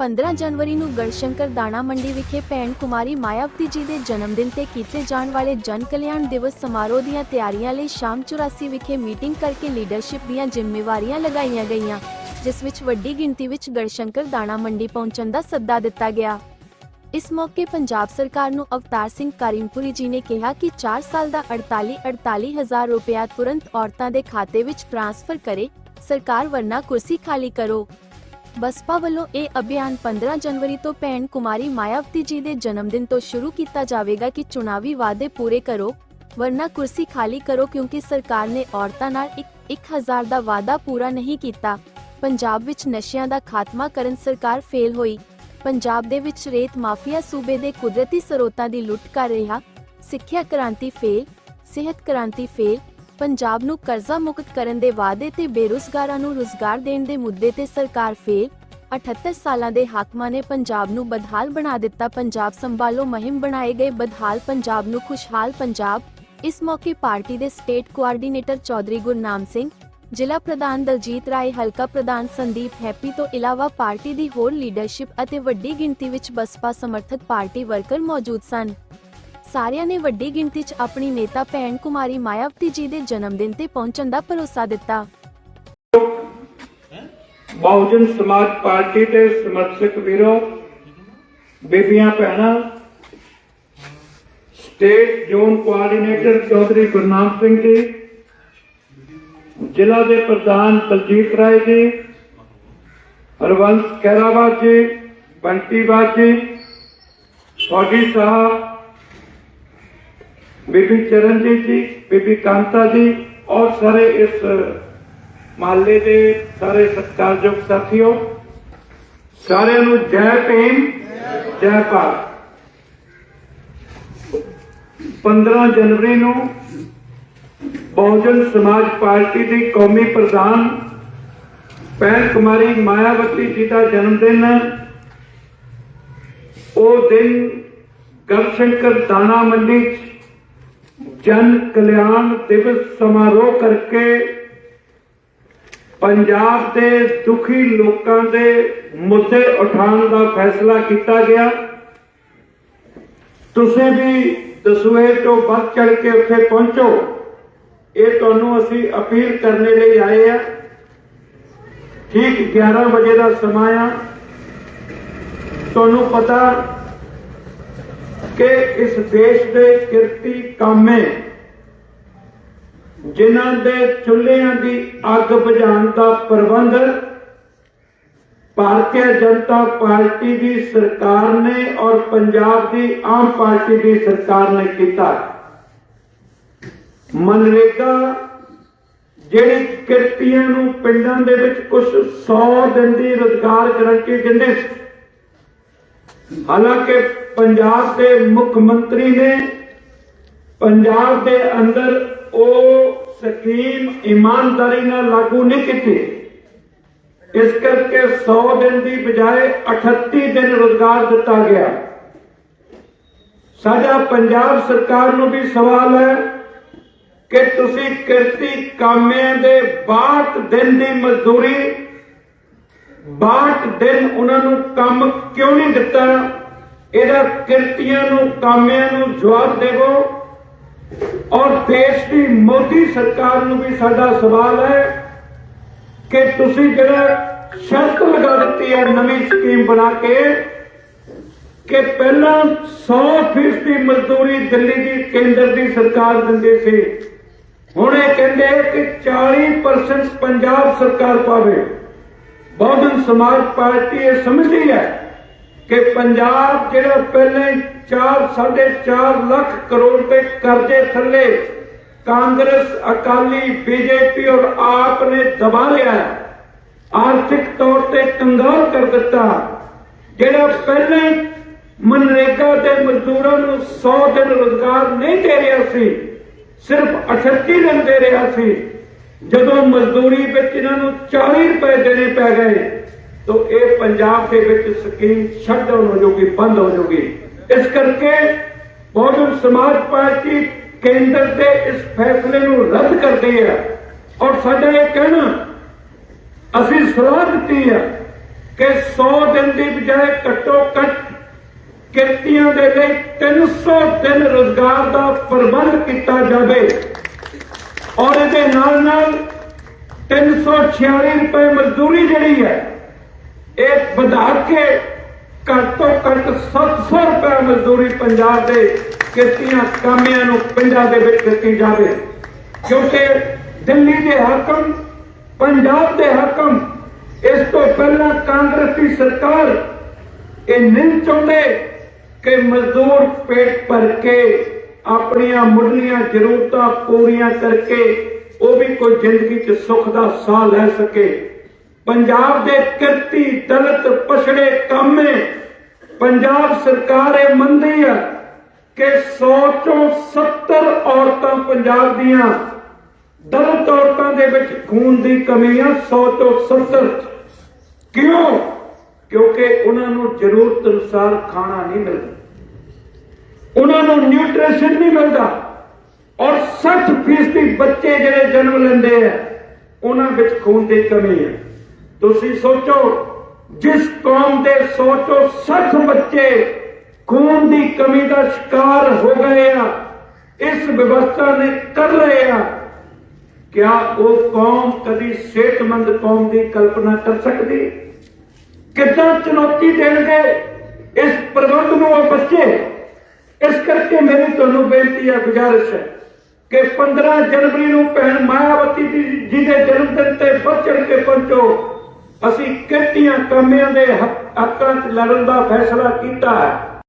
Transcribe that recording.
15 ਜਨਵਰੀ ਨੂੰ ਗੜਸ਼ੰਕਰ ਦਾਣਾ ਮੰਡੀ ਵਿਖੇ ਭੈਣ ਕੁਮਾਰੀ ਮਾਇਆਵਤੀ ਜੀ ਦੇ ਜਨਮ ਦਿਨ ਤੇ ਕੀਤੇ ਜਾਣ ਵਾਲੇ ਜਨ ਕਲਿਆਣ ਦਿਵਸ ਸਮਾਰੋਹ ਦੀਆਂ ਤਿਆਰੀਆਂ ਲਈ ਸ਼ਾਮ 84 ਵਿਖੇ ਮੀਟਿੰਗ ਕਰਕੇ ਲੀਡਰਸ਼ਿਪ ਦੀਆਂ ਜ਼ਿੰਮੇਵਾਰੀਆਂ ਲਗਾਈਆਂ ਗਈਆਂ, ਜਿਸ ਵਿੱਚ ਵੱਡੀ ਗਿਣਤੀ ਵਿੱਚ ਗੜਸ਼ੰਕਰ ਦਾਣਾ ਮੰਡੀ ਪਹੁੰਚਣ ਦਾ ਸੱਦਾ ਦਿੱਤਾ ਗਿਆ। ਇਸ ਮੌਕੇ ਪੰਜਾਬ ਸਰਕਾਰ ਨੂੰ ਅਵਤਾਰ ਸਿੰਘ ਕਰੀਮਪੁਰੀ ਜੀ ਨੇ ਕਿਹਾ ਕਿ 4 ਸਾਲ ਦਾ 48 48 ਹਜ਼ਾਰ ਰੁਪਇਆ ਤੁਰੰਤ ਔਰਤਾਂ ਦੇ ਖਾਤੇ ਵਿੱਚ ਟ੍ਰਾਂਸਫਰ ਕਰੇ, ਸਰਕਾਰ ਵਰਨਾ ਕੁਰਸੀ ਖਾਲੀ ਕਰੋ। ਬਸਪਾ ਵੱਲੋਂ ਇਹ ਅਭਿਆਨ 15 ਜਨਵਰੀ ਤੋਂ ਭੈਣ ਕੁਮਾਰੀ ਮਾਇਆਵਤੀ ਜੀ ਦੇ ਜਨਮ ਦਿਨ ਤੋਂ ਸ਼ੁਰੂ ਕੀਤਾ ਜਾਵੇਗਾ ਕਿ ਚੁਣਾਵੀ ਵਾਅਦੇ ਪੂਰੇ ਕਰੋ, ਵਰਨਾ ਕੁਰਸੀ ਖਾਲੀ ਕਰੋ ਕਿਉਂਕਿ ਸਰਕਾਰ ਨੇ ਔਰਤਾਂ ਨਾਲ ਇੱਕ 1000 ਦਾ ਵਾਅਦਾ ਪੂਰਾ ਨਹੀਂ ਕੀਤਾ। ਪੰਜਾਬ ਵਿੱਚ ਨਸ਼ਿਆਂ ਦਾ ਖਾਤਮਾ ਕਰਨ ਸਰਕਾਰ ਫੇਲ ਹੋਈ। ਪੰਜਾਬ ਦੇ ਵਿੱਚ ਰੇਤ ਮਾਫੀਆ ਸੂਬੇ ਦੇ ਕੁਦਰਤੀ ਸਰੋਤਾਂ ਦੀ ਲੁੱਟ ਕਰ ਰਿਹਾ ਸਿੱਖਿਆ ਕ੍ਰਾਂਤੀ ਫੇਲ, ਸਿਹਤ ਕ੍ਰਾਂਤੀ ਫੇਲ ਪੰਜਾਬ ਨੂੰ ਕਰਜ਼ਾ ਮੁਕਤ ਕਰਨ ਦੇ ਵਾਅਦੇ ਤੇ ਬੇਰੁਜ਼ਗਾਰਾਂ ਨੂੰ ਰੁਜ਼ਗਾਰ ਦੇਣ ਦੇ ਮੁੱਦੇ ਤੇ ਸਰਕਾਰ ਫੇਲ 78 ਸਾਲਾਂ ਦੇ ਹਾਕਮਾਂ ਨੇ ਪੰਜਾਬ ਨੂੰ ਬਦਹਾਲ ਬਣਾ ਦਿੱਤਾ। ਪੰਜਾਬ ਸੰਭਾਲੋ ਮੁਹਿੰਮ ਬਣਾਏ ਗਏ। ਬਦਹਾਲ ਪੰਜਾਬ ਨੂੰ ਖੁਸ਼ਹਾਲ ਪੰਜਾਬ। ਇਸ ਮੌਕੇ ਪਾਰਟੀ ਦੇ ਸਟੇਟ ਕੋਆਰਡੀਨੇਟਰ ਚੌਧਰੀ ਗੁਰਨਾਮ ਸਿੰਘ, ਜ਼ਿਲ੍ਹਾ ਪ੍ਰਧਾਨ ਦਲਜੀਤ ਰਾਏ, ਹਲਕਾ ਪ੍ਰਧਾਨ ਸੰਦੀਪ ਹੈਪੀ ਤੋਂ ਇਲਾਵਾ ਪਾਰਟੀ ਦੀ ਹੋਰ ਲੀਡਰਸ਼ਿਪ ਅਤੇ ਵੱਡੀ ਗਿਣਤੀ ਵਿੱਚ ਬਸਪਾ ਸਮਰਥਕ ਪਾਰਟੀ ਵਰਕਰ ਮੌਜੂਦ ਸਨ। ਸਾਰਿਆਂ ਨੇ ਵੱਡੀ ਗਿਣਤੀ 'ਚ ਆਪਣੀ ਨੇਤਾ ਭੈਣ ਕੁਮਾਰੀ ਮਾਇਆਵਤੀ ਜੀ ਦੇ ਜਨਮ ਦਿਨ ਤੇ ਪਹੁੰਚਣ ਦਾ ਭਰੋਸਾ ਦਿੱਤਾ। ਬਹੁਜਨ ਸਮਾਜ ਪਾਰਟੀ ਦੇ ਸਮਰਥਕ ਵੀਰੋ, ਬੀਬੀਆਂ ਭੈਣਾਂ, state zone coordinator Chaudhary Gurnam Singh ji, ਜ਼ਿਲ੍ਹਾ ਦੇ ਪ੍ਰਧਾਨ ਬਲਜੀਤ ਰਾਏ ਜੀ, ਹਰਵੰਸ ਕੈਰਾਵਾਤ ਜੀ, ਬੰਟੀ ਬਾਤ ਜੀ, ਫੌਜੀ ਸਾਹਿਬ ਬੀਬੀ ਚਰਨਜੀਤ ਜੀ, ਬੀਬੀ ਕਾਂਤਾ ਜੀ ਔਰ ਸਾਰੇ ਇਸ ਮਹੱਲੇ ਦੇ ਸਾਰੇ ਸਤਿਕਾਰਯੋਗ ਸਾਥੀਓ, ਸਾਰਿਆਂ ਨੂੰ ਜੈ ਭੀਮ, ਜੈ ਭਾਰਤ। 15 ਜਨਵਰੀ ਨੂੰ ਬਹੁਜਨ ਸਮਾਜ ਪਾਰਟੀ ਦੀ ਕੌਮੀ ਪ੍ਰਧਾਨ ਭੈਣ ਕੁਮਾਰੀ ਮਾਇਆਵਤੀ ਜੀ ਦਾ ਜਨਮ ਦਿਨ, ਉਹ ਦਿਨ ਗੜਸ਼ੰਕਰ ਦਾਣਾ ਮੰਡੀ 'ਚ ਜਨ ਕਲਿਆਣ ਦਿਵਸ ਸਮਾਰੋਹ ਕਰਕੇ ਪੰਜਾਬ ਦੇ ਦੁਖੀ ਲੋਕਾਂ ਦੇ ਮੁੱਦੇ ਉਠਾਉਣ ਦਾ ਫੈਸਲਾ ਕੀਤਾ ਗਿਆ। ਤੁਸੀਂ ਵੀ ਦਸੂਏ ਤੋਂ ਵੱਧ ਚੜ ਕੇ ਉੱਥੇ ਪਹੁੰਚੋ। ਇਹ ਤੁਹਾਨੂੰ ਅਸੀਂ ਅਪੀਲ ਕਰਨ ਲਈ ਆਏ ਆ। ਠੀਕ 11 ਵਜੇ ਦਾ ਸਮਾਂ ਆ। ਤੁਹਾਨੂੰ ਪਤਾ ਕਿ ਇਸ ਦੇਸ਼ ਦੇ ਕਿਰਤੀ ਕਾਮੇ, ਜਿਨ੍ਹਾਂ ਦੇ ਚੁੱਲ੍ਹਿਆਂ ਦੀ ਅੱਗ ਬੁਝਾਉਣ ਦਾ ਪ੍ਰਬੰਧ, ਭਾਰਤੀ ਜਨਤਾ ਪਾਰਟੀ ਦੀ ਸਰਕਾਰ ਨੇ ਔਰ ਪੰਜਾਬ ਦੀ ਆਮ ਪਾਰਟੀ ਦੀ ਸਰਕਾਰ ਨੇ ਕੀਤਾ। ਮਨਰੇਗਾ, ਜਿਹੜੀ ਕਿਰਤੀਆਂ ਨੂੰ ਪਿੰਡਾਂ ਦੇ ਵਿੱਚ ਕੁਝ 100 ਦਿਨ ਦੀ ਰੋਜ਼ਗਾਰ ਗਰੰਟੀ ਦਿੰਦੇ ਸੀ ਹਾਲਾਂਕਿ ਪੰਜਾਬ ਦੇ ਮੁੱਖ ਮੰਤਰੀ ਨੇ ਪੰਜਾਬ ਦੇ ਅੰਦਰ ਉਹ ਸਕੀਮ ਇਮਾਨਦਾਰੀ ਨਾਲ ਲਾਗੂ ਨਹੀਂ ਕੀਤੀ। ਇਸ ਕਰਕੇ 100 ਦਿਨ ਦੀ ਬਜਾਏ 38 ਦਿਨ ਰੋਜ਼ਗਾਰ ਦਿੱਤਾ ਗਿਆ। ਸਾਡਾ ਪੰਜਾਬ ਸਰਕਾਰ ਨੂੰ ਵੀ ਸਵਾਲ ਹੈ ਕਿ ਤੁਸੀਂ ਕਿਰਤੀ ਕਾਮਿਆਂ ਦੇ 62 ਦਿਨ ਦੀ ਮਜ਼ਦੂਰੀ 62 ਦਿਨ ਉਹਨਾਂ ਨੂੰ ਕੰਮ ਕਿਉਂ ਨਹੀਂ ਦਿੱਤਾ? ਇਹਦਾ ਕਿਰਤੀਆਂ ਨੂੰ, ਕਾਮਿਆਂ ਨੂੰ ਜਵਾਬ ਦੇਵੋ। ਔਰ ਦੇਸ਼ ਦੀ ਮੋਦੀ ਸਰਕਾਰ ਨੂੰ ਵੀ ਸਾਡਾ ਸਵਾਲ ਹੈ ਕਿ ਤੁਸੀਂ ਜਿਹੜਾ ਸ਼ਰਤ ਲਗਾ ਦਿੱਤੀ ਹੈ ਨਵੀਂ ਸਕੀਮ ਬਣਾ ਕੇ ਕਿ ਪਹਿਲਾਂ 100% ਦੀ ਮਜ਼ਦੂਰੀ ਦਿੱਲੀ ਦੀ ਕੇਂਦਰ ਦੀ ਸਰਕਾਰ ਦਿੰਦੀ ਸੀ। ਹੁਣ ਇਹ ਕਹਿੰਦੇ ਕਿ 40% ਪੰਜਾਬ ਸਰਕਾਰ ਪਾਵੇ। ਬਹੁਜਨ ਸਮਾਜ ਪਾਰਟੀ ਇਹ ਸਮਝਦੀ ਹੈ ਕਿ ਪੰਜਾਬ ਜਿਹੜਾ ਪਹਿਲੇ 4 4.5 ਲੱਖ ਕਰੋੜ ਦੇ ਕਰਜ਼ੇ ਥੱਲੇ ਕਾਂਗਰਸ ਅਕਾਲੀ ਬੀਜੇਪੀ ਔਰ ਆਪ ਨੇ ਦਬਾ ਲਿਆ ਹੈ। ਆਰਥਿਕ ਤੌਰ ਤੇ ਕੰਗਾਲ ਕਰ ਦਿੱਤਾ ਜਿਹੜਾ ਪਹਿਲੇ ਮਨਰੇਗਾ ਦੇ ਮਜ਼ਦੂਰਾਂ ਨੂੰ 100 ਦਿਨ ਰੋਜ਼ਗਾਰ ਨਹੀਂ ਦੇ ਰਿਹਾ ਸੀ ਸਿਰਫ 38 ਦਿਨ ਦੇ ਰਿਹਾ ਸੀ ਜਦੋਂ ਮਜ਼ਦੂਰੀ ਵਿੱਚ ਇਹਨਾਂ ਨੂੰ 40 ਰੁਪਏ ਦੇਣੇ ਪੈ ਗਏ, ਤਾਂ ਇਹ ਪੰਜਾਬ ਦੇ ਵਿੱਚ ਸਕੀਮ ਸ਼ਟ ਡਾਊਨ ਹੋ ਜਾਊਗੀ, ਬੰਦ ਹੋ ਜਾਊਗੀ। ਇਸ ਕਰਕੇ ਬਹੁਜਨ ਸਮਾਜ ਪਾਰਟੀ ਕੇਂਦਰ ਦੇ ਇਸ ਫੈਸਲੇ ਨੂੰ ਰੱਦ ਕਰਦੀ ਹੈ। ਔਰ ਸਾਡਾ ਇਹ ਕਹਿਣਾ, ਅਸੀਂ ਸਲਾਹ ਦਿੱਤੀ ਹੈ ਕਿ 100 ਦਿਨ ਦੀ ਬਜਾਏ ਘੱਟੋ ਘੱਟ ਕਿਰਤੀਆਂ ਦੇ ਲਈ 300 ਦਿਨ ਰੋਜ਼ਗਾਰ ਦਾ ਪ੍ਰਬੰਧ ਕੀਤਾ ਜਾਵੇ। ਔਰ ਇਹਦੇ ਨਾਲ ਨਾਲ 346 ਰੁਪਏ ਮਜ਼ਦੂਰੀ ਜਿਹੜੀ ਹੈ, ਇਹ ਵਧਾ ਕੇ ਘੱਟ ਤੋਂ ਘੱਟ 700 ਰੁਪਏ ਮਜ਼ਦੂਰੀ ਪੰਜਾਬ ਦੇ ਕਿਰਤੀਆਂ ਕਾਮਿਆਂ ਨੂੰ ਪਿੰਡਾਂ ਦੇ ਵਿੱਚ ਦਿੱਤੀ ਜਾਵੇ। ਕਿਉਂਕਿ ਦਿੱਲੀ ਦੇ ਹਾਕਮ, ਪੰਜਾਬ ਦੇ ਹਾਕਮ, ਇਸ ਤੋਂ ਪਹਿਲਾਂ ਕਾਂਗਰਸੀ ਸਰਕਾਰ ਇਹ ਨਹੀਂ ਚਾਹੁੰਦੇ ਕਿ ਮਜ਼ਦੂਰ ਪੇਟ ਭਰ ਕੇ ਆਪਣੀਆਂ ਮੁੱਢਲੀਆਂ ਜ਼ਰੂਰਤਾਂ ਪੂਰੀਆਂ ਕਰਕੇ ਉਹ ਵੀ ਕੋਈ ਜ਼ਿੰਦਗੀ 'ਚ ਸੁੱਖ ਦਾ ਸਾਹ ਲੈ ਸਕੇ। ਪੰਜਾਬ ਦੇ ਕਿਰਤੀ ਦਲਿਤ ਪਛੜੇ ਕਾਮੇ ਪੰਜਾਬ ਸਰਕਾਰ ਇਹ ਮੰਨਦੀ ਹੈ ਕਿ 100 ਚੋਂ 70 ਔਰਤਾਂ ਪੰਜਾਬ ਦੀਆਂ ਦਲਿਤ ਔਰਤਾਂ ਦੇ ਵਿੱਚ ਖੂਨ ਦੀ ਕਮੀ ਆ 100 ਤੋਂ 70 ਕਿਉਂ? ਕਿਉਂਕਿ ਉਹਨਾਂ ਨੂੰ ਜ਼ਰੂਰਤ ਅਨੁਸਾਰ ਖਾਣਾ ਨਹੀਂ ਮਿਲਦਾ। ਉਹਨਾਂ ਨੂੰ ਨਿਊਟ੍ਰੀਸ਼ਨ ਨਹੀਂ ਮਿਲਦਾ। ਔਰ 60% ਬੱਚੇ ਜਿਹੜੇ ਜਨਮ ਲੈਂਦੇ ਆ, ਉਹਨਾਂ ਵਿੱਚ ਖੂਨ ਦੀ ਕਮੀ ਹੈ ਤੁਸੀਂ ਸੋਚੋ, ਜਿਸ ਕੌਮ ਦੇ 100 ਤੋਂ 60 ਬੱਚੇ ਖੂਨ ਦੀ ਕਮੀ ਦਾ ਸ਼ਿਕਾਰ ਹੋ ਗਏ ਆ, ਇਸ ਵਿਵਸਥਾ ਨੇ ਕਰ ਰਹੇ ਆ। ਕਿਆ ਉਹ ਕੌਮ ਕਦੀ ਸਿਹਤਮੰਦ ਕੌਮ ਦੀ ਕਲਪਨਾ ਕਰ ਸਕਦੀ? ਹੈ? ਕਿੱਦਾਂ ਚੁਣੌਤੀ ਦੇਣਗੇ ਇਸ ਪ੍ਰਬੰਧ ਨੂੰ ਉਹ ਬੱਚੇ? ਇਸ ਕਰਕੇ ਮੇਰੀ ਤੁਹਾਨੂੰ ਬੇਨਤੀ ਹੈ, ਗੁਜ਼ਾਰਿਸ਼ ਹੈ ਕਿ 15 ਜਨਵਰੀ ਨੂੰ ਭੈਣ ਮਾਇਆਵਤੀ ਜੀ ਦੇ ਜਨਮ ਦਿਨ ਤੇ ਵੱਧ ਕੇ ਪਹੁੰਚੋ। ਅਸੀਂ ਕਿਰਤੀਆਂ ਕਾਮਿਆਂ ਦੇ ਹੱਕਾਂ 'ਚ ਲੜਨ ਦਾ ਫੈਸਲਾ ਕੀਤਾ ਹੈ?